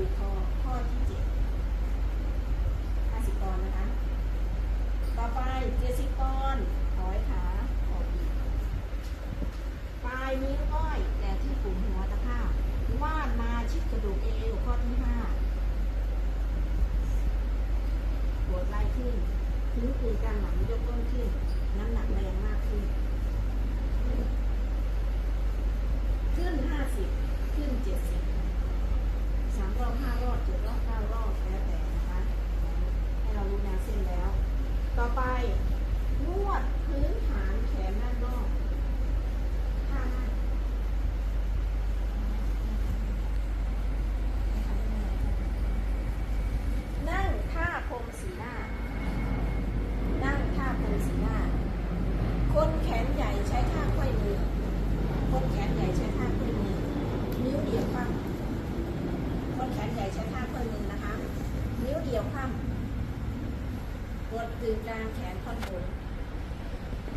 ูข้อข้อที่เจ็ดห้าสิบกรนะคะ ต่อไปเจ็ดสิบกรถอยขาออกอีกปลายนิ้วก้อยแต่ที่กลุ่มหัวตะข้าวาดมาชิดกระดูกเอวข้อที่ห้าปวดไล่ขึ้นทิ้งคือการหลังยกต้นขึ้น น้ำหนักแรงมากขึ้น ขึ้นห้าสิบขึ้นเจ็ดสิบ สามรอบห้ารอบเจ็ดรอบเก้ารอบแล้วแต่นะคะให้เรารู้แนวเส้นแล้ว ต่อไปนวดพื้นฐานแขนด้านนอกท่างนั่งท่าพรมสีหน้า นั่งท่าพรมสีหน้า คนแขนใหญ่ใช้ท่าค่อยมือ คนแขนใหญ่ใช้ท่าค่อยมือ นิ้วเดียวคว่ำคน แขนใหญ่ใช้ท่าค่อยมือนะคะ นิ้วเดียวคว่ำกดกึ่งกลางแขนท่อนบน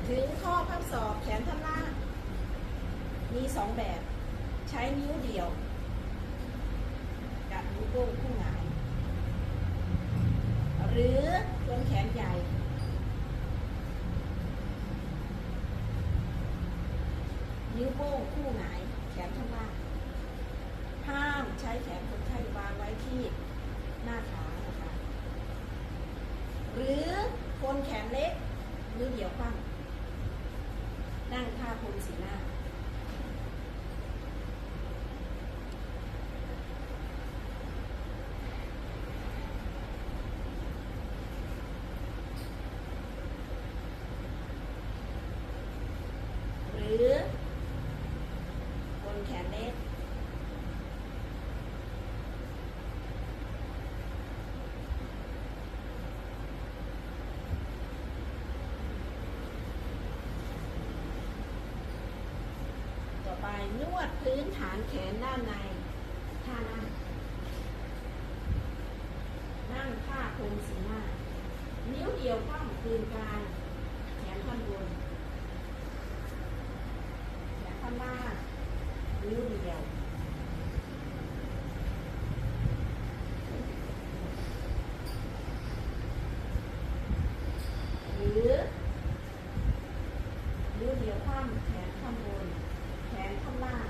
ถึงข้อพับศอกแขนท่อนล่าง มีสองแบบ ใช้นิ้วเดียว กับนิ้วโป้งคู่หงาย หรือคนแขนใหญ่ นิ้วโป้งคู่หงาย แขนข้างล่าง ห้ามใช้แขนคน ที่หน้าขานะคะหรือคนแขนเล็กหรือเดี่ยวคว่ำนั่งท่าพรมสีหน้า หรือคนแขนเล็ก ต่อ ไปนวดพื้นฐานแขนด้านในท่านั่งนั่งท่าโคงสีหน้า นิ้วเดียวข้างคืนกลางแขนท่อนบนแขนท่อนล่างนิ้วเดียว หรือนิ้วเดียวข้ามแขนข้างบน แขนข้างล่าง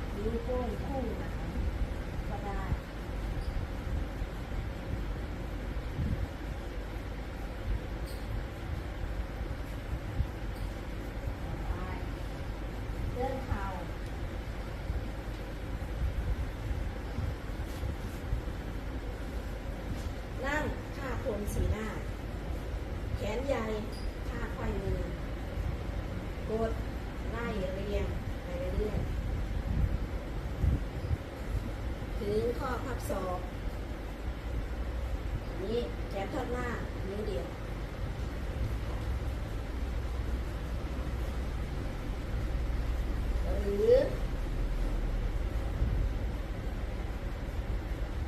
เป็นคู่นะคะก็ได้ไปเดินเข่านั่งท่าโคนสีหน้า แขนใหญ่ท่าควายมือกดไล่เรียงไปเรื่อยๆถึงข้อพับ ศอกนี้แขนทอดหน้านิ้วเดียวหรือ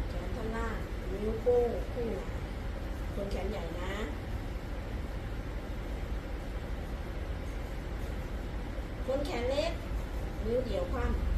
แขนท่อนล่างนิ้วโป้งคู่หงาคนแขนใหญ่นะ คนแขนเล็ก นิ้วเดียวคว่ำ